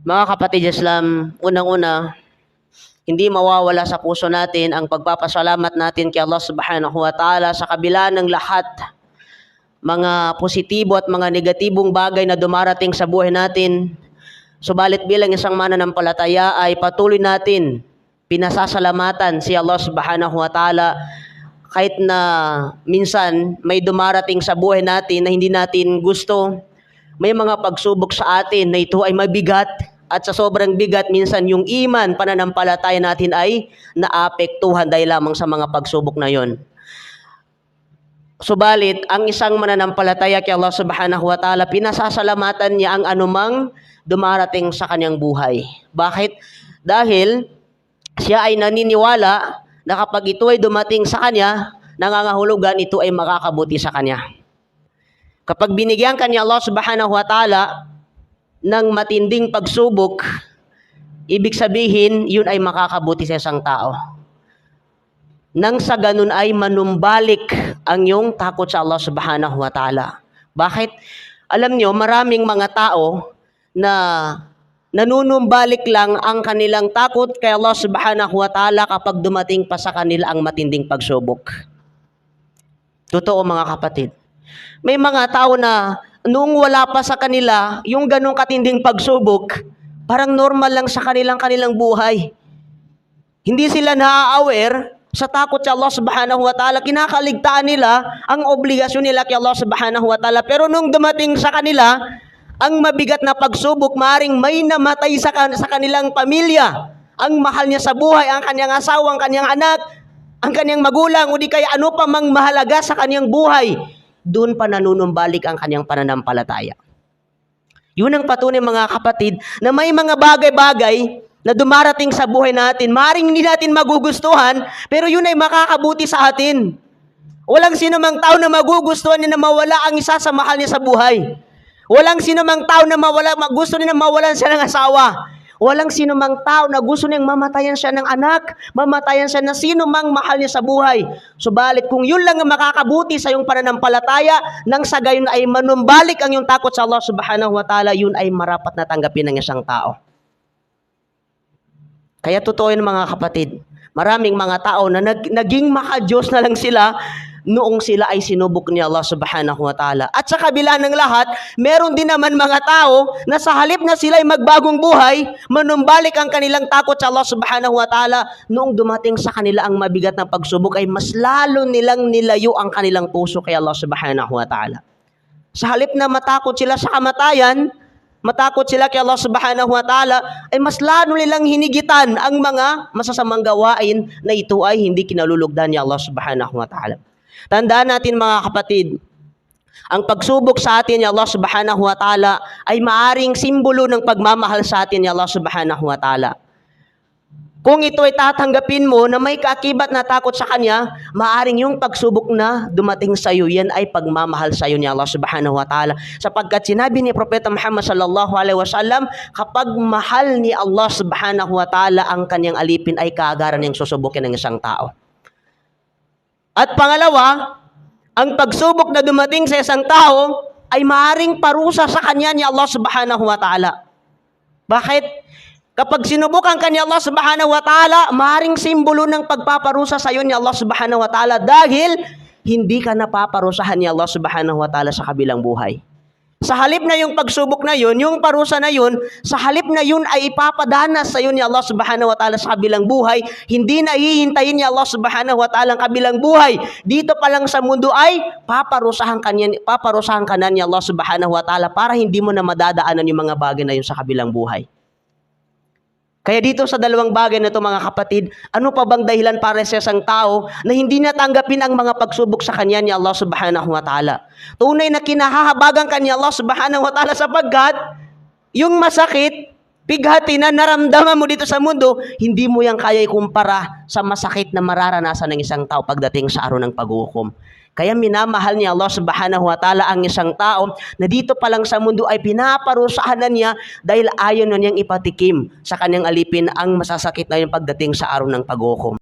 Mga kapatid Islam, unang-una, hindi mawawala sa puso natin ang pagpapasalamat natin kay Allah Subhanahu wa Ta'ala sa kabila ng lahat mga positibo at mga negatibong bagay na dumarating sa buhay natin. Subalit bilang isang mananampalataya ay patuloy natin pinasasalamatan si Allah Subhanahu wa Ta'ala kahit na minsan may dumarating sa buhay natin na hindi natin gusto, may mga pagsubok sa atin na ito ay mabigat at sa sobrang bigat minsan yung iman, pananampalataya natin ay naapektuhan dahil lamang sa mga pagsubok na yon. Subalit, ang isang mananampalataya kay Allah Subhanahu wa Ta'ala, pinasasalamatan niya ang anumang dumarating sa kanyang buhay. Bakit? Dahil siya ay naniniwala na kapag ito ay dumating sa kanya, nangangahulugan ito ay makakabuti sa kanya. Kapag binigyan kanya Allah Subhanahu wa Ta'ala ng matinding pagsubok, ibig sabihin, yun ay makakabuti sa isang tao. Nang sa ganun ay manumbalik ang iyong takot sa Allah Subhanahu wa Ta'ala. Bakit? Alam nyo, maraming mga tao na nanunumbalik lang ang kanilang takot kay Allah Subhanahu wa Ta'ala kapag dumating pa sa kanila ang matinding pagsubok. Totoo mga kapatid. May mga tao na noong wala pa sa kanila yung ganong katinding pagsubok, parang normal lang sa kanilang kanilang buhay. Hindi sila na-aware sa takot sa Allah subhanahu wa ta'ala, kinakaligtaan nila ang obligasyon nila kay Allah subhanahu wa ta'ala. Pero nung dumating sa kanila, ang mabigat na pagsubok, maring may namatay sa, kan- sa kanilang pamilya. Ang mahal niya sa buhay, ang kanyang asawa, ang kanyang anak, ang kanyang magulang, o di kaya ano pa mang mahalaga sa kanyang buhay. Doon pa nanunumbalik ang kanyang pananampalataya. Yun ang patunay mga kapatid na may mga bagay-bagay na dumarating sa buhay natin. Maring hindi natin magugustuhan, pero yun ay makakabuti sa atin. Walang sino mang tao na magugustuhan niya na mawala ang isa sa mahal niya sa buhay. Walang sino mang tao na mawala, gusto niya na mawalan siya ng asawa. Walang sino mang tao na gusto niyang mamatayan siya ng anak, mamatayan siya na sino mang mahal niya sa buhay. Subalit kung yun lang ang makakabuti sa iyong pananampalataya, nang sa gayon ay manumbalik ang iyong takot sa Allah subhanahu wa ta'ala, yun ay marapat na tanggapin ng isang tao. Kaya totoo yun mga kapatid. Maraming mga tao na nag, naging maka-Diyos na lang sila noong sila ay sinubok ni Allah subhanahu wa ta'ala. At sa kabila ng lahat, meron din naman mga tao na sa halip na sila ay magbagong buhay, manumbalik ang kanilang takot sa Allah subhanahu wa ta'ala, noong dumating sa kanila ang mabigat na pagsubok ay mas lalo nilang nilayo ang kanilang puso kay Allah subhanahu wa ta'ala. Sa halip na matakot sila sa kamatayan, matakot sila kay Allah subhanahu wa ta'ala, ay mas lalo nilang hinigitan ang mga masasamang gawain na ito ay hindi kinalulugdan ni Allah subhanahu wa ta'ala. Tandaan natin mga kapatid, ang pagsubok sa atin ni Allah subhanahu wa ta'ala ay maaring simbolo ng pagmamahal sa atin ni Allah subhanahu wa ta'ala. Kung ito ay tatanggapin mo na may kaakibat na takot sa Kanya, maaring yung pagsubok na dumating sa iyo, yan ay pagmamahal sa iyo ni Allah subhanahu wa ta'ala. Sapagkat sinabi ni Propeta Muhammad sallallahu alaihi wasallam, kapag mahal ni Allah subhanahu wa ta'ala ang kanyang alipin ay kaagaran niyang susubukin ng isang tao. At pangalawa, ang pagsubok na dumating sa isang tao ay maaring parusa sa kanya ni Allah subhanahu wa ta'ala. Bakit? Kapag sinubukan ka ni Allah subhanahu wa ta'ala, maring simbolo ng pagpaparusa sa iyo ni Allah subhanahu wa ta'ala dahil hindi ka napaparusahan ni Allah subhanahu wa ta'ala sa kabilang buhay. Sa halip na yung pagsubok na yun, yung parusa na yun, sa halip na yun ay ipapadanas sa iyo ni Allah subhanahu wa ta'ala sa kabilang buhay, hindi na hihintayin ni Allah subhanahu wa ta'ala ang kabilang buhay. Dito pa lang sa mundo ay paparusahan ka, niya, paparusahan ka na ni Allah subhanahu wa ta'ala para hindi mo na madadaanan yung mga bagay na yun sa kabilang buhay. Kaya dito sa dalawang bagay na ito mga kapatid, ano pa bang dahilan para sa isang tao na hindi natanggapin ang mga pagsubok sa kanya ni Allah subhanahu wa ta'ala? Tunay na kinahahabagan ka ni Allah subhanahu wa ta'ala sapagkat yung masakit, pighati na naramdaman mo dito sa mundo, hindi mo yan kaya ikumpara sa masakit na mararanasan ng isang tao pagdating sa araw ng paghukom. Kaya minamahal niya Allah subhanahu wa ta'ala ang isang tao na dito pa lang sa mundo ay pinaparusahan na niya dahil ayaw na niyang ipatikim sa kanyang alipin ang masasakit na yung pagdating sa araw ng paghukom.